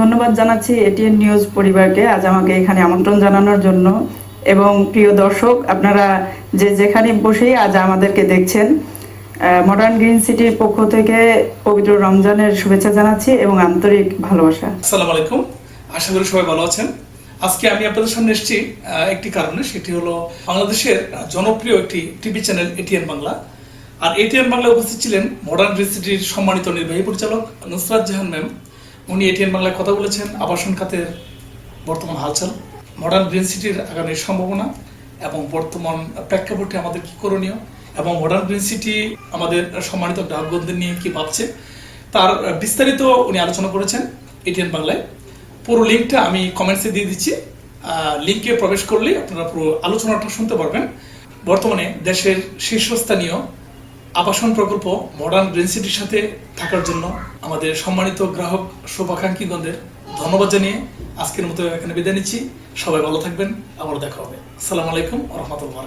ধন্যবাদ জানাচ্ছি ATN news পরিবারকে আজ আমাকে এখানে আমন্ত্রণ জানানোর জন্য। এবং প্রিয় দর্শক, আপনারা যে যেখানে বসেই আজ আমাদেরকে দেখছেন মডার্ন গ্রিন সিটির পক্ষ থেকে পবিত্র রমজানের শুভেচ্ছা জানাচ্ছি এবং আন্তরিক ভালোবাসা। আসসালামু আলাইকুম। আশা করি সবাই ভালো আছেন। আজকে আমি আপনাদের সামনে এসেছি একটি কারণে, সেটি হলো বাংলাদেশের জনপ্রিয় একটি টিভি চ্যানেল এটিএন বাংলা আর এটিএন বাংলায় উপস্থিত ছিলেন মডার্ন গ্রিন সিটির সম্মানিত নির্বাহী পরিচালক নুসরাত জাহান ম্যাম। উনি এটিএন বাংলায় কথা বলেছেন। আবাসন খাতের বর্তমান হালচাল মডার্ন গ্রিন সিটির আগামী সম্ভাবনা এবং বর্তমান প্রেক্ষাপটে আমাদের কি করণীয় এবং মডার্ন গ্রিন সিটি আমাদের সম্মানিত গ্রাহকগণদের নিয়ে কি ভাবছে, তার বিস্তারিত উনি আলোচনা করেছেন এটিএন বাংলায়। পুরো লিঙ্কটা আমি কমেন্টসে দিয়ে দিচ্ছি। লিঙ্কে প্রবেশ করলে আপনারা পুরো আলোচনাটা শুনতে পারবেন। বর্তমানে দেশের শীর্ষস্থানীয় আবাসন প্রকল্প মডার্ন গ্রিন সিটির সাথে থাকার জন্য আমাদের সম্মানিত গ্রাহক শুভাকাঙ্ক্ষীগণদের ধন্যবাদ জানিয়ে আজকের মতো এখানে বিদায় নিচ্ছি। সবাই ভালো থাকবেন। আবার দেখা হবে। আসসালামু আলাইকুম রহমতুল্লাহ